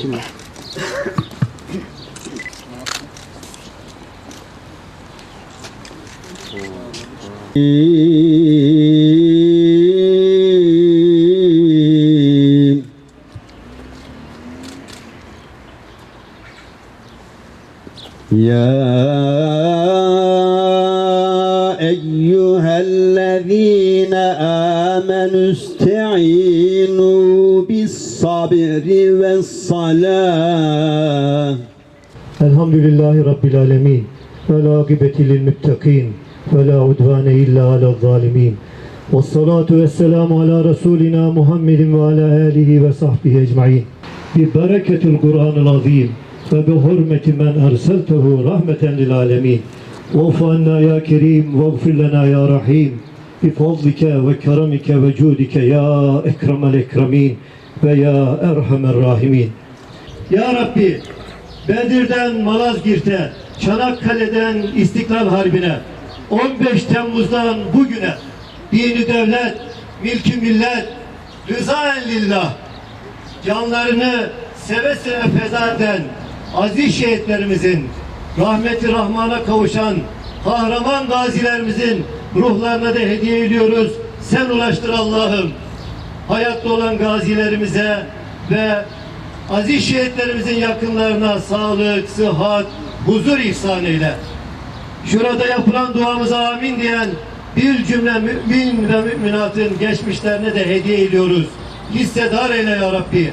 Şimdi. يا الذين آمنوا استعينوا بالصبر والصلاة Elhamdülillahi Rabbil Alemin. Ve la akibeti lil muttakin. Ve la udvane illa ala zalimin. Ve salatu ve selamu ala Resulina Muhammedin ve ala alihi ve sahbihi ecmain. Bi bereketil Kur'an-ı Azim ve bi hurmeti men erseltehu kerim ve fadlike ve cudike ya ekremel ekremin ve ya erhamer rahimin. Ya Rabbi Bedir'den Malazgirt'e, Çanakkale'den İstiklal Harbi'ne, 15 Temmuz'dan bugüne dini devlet, milki millet, rızaen lillah canlarını seve seve feda eden aziz şehitlerimizin rahmeti rahmana kavuşan kahraman gazilerimizin ruhlarına da hediye ediyoruz. Sen ulaştır Allah'ım hayatta olan gazilerimize ve aziz şehitlerimizin yakınlarına sağlık, sıhhat, huzur ihsan eyle. Şurada yapılan duamıza amin diyen bir cümle mümin ve müminatın geçmişlerine de hediye ediyoruz. Hissedar eyle ya Rabbi.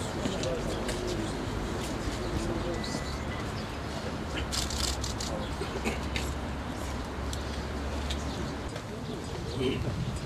Sweden